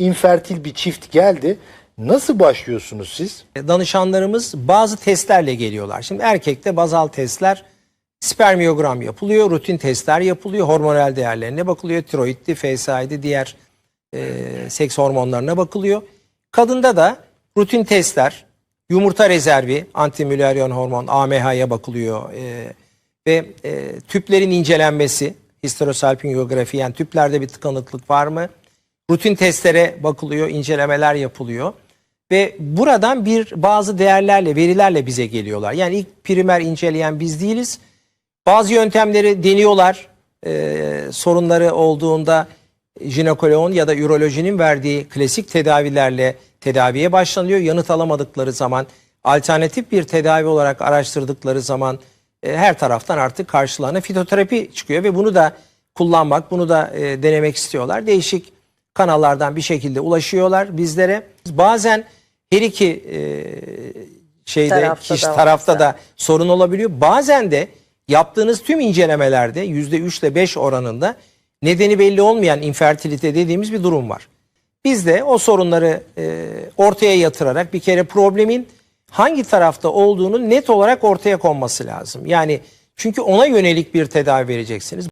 infertil bir çift geldi. Nasıl başlıyorsunuz siz? danışanlarımız bazı testlerle geliyorlar. Şimdi erkekte bazal testler spermiyogram yapılıyor, rutin testler yapılıyor, hormonal değerlerine bakılıyor, tiroiddi, FSH'di, diğer e, seks hormonlarına bakılıyor. Kadında da rutin testler, yumurta rezervi, antimülleriyon hormon, AMH'ya bakılıyor e, ve e, tüplerin incelenmesi, histerosalpingografi yani tüplerde bir tıkanıklık var mı? Rutin testlere bakılıyor, incelemeler yapılıyor. Ve buradan bir bazı değerlerle, verilerle bize geliyorlar. Yani ilk primer inceleyen biz değiliz. Bazı yöntemleri deniyorlar. Ee, sorunları olduğunda jinekoloğun ya da ürolojinin verdiği klasik tedavilerle tedaviye başlanıyor. Yanıt alamadıkları zaman alternatif bir tedavi olarak araştırdıkları zaman e, her taraftan artık karşılarına fitoterapi çıkıyor ve bunu da kullanmak, bunu da e, denemek istiyorlar. Değişik kanallardan bir şekilde ulaşıyorlar bizlere. Bazen her iki e, şeyde Tarafta kişi da tarafta varsa. da sorun olabiliyor. Bazen de yaptığınız tüm incelemelerde %3 ile 5 oranında nedeni belli olmayan infertilite dediğimiz bir durum var. Biz de o sorunları e, ortaya yatırarak bir kere problemin hangi tarafta olduğunu net olarak ortaya konması lazım. Yani çünkü ona yönelik bir tedavi vereceksiniz.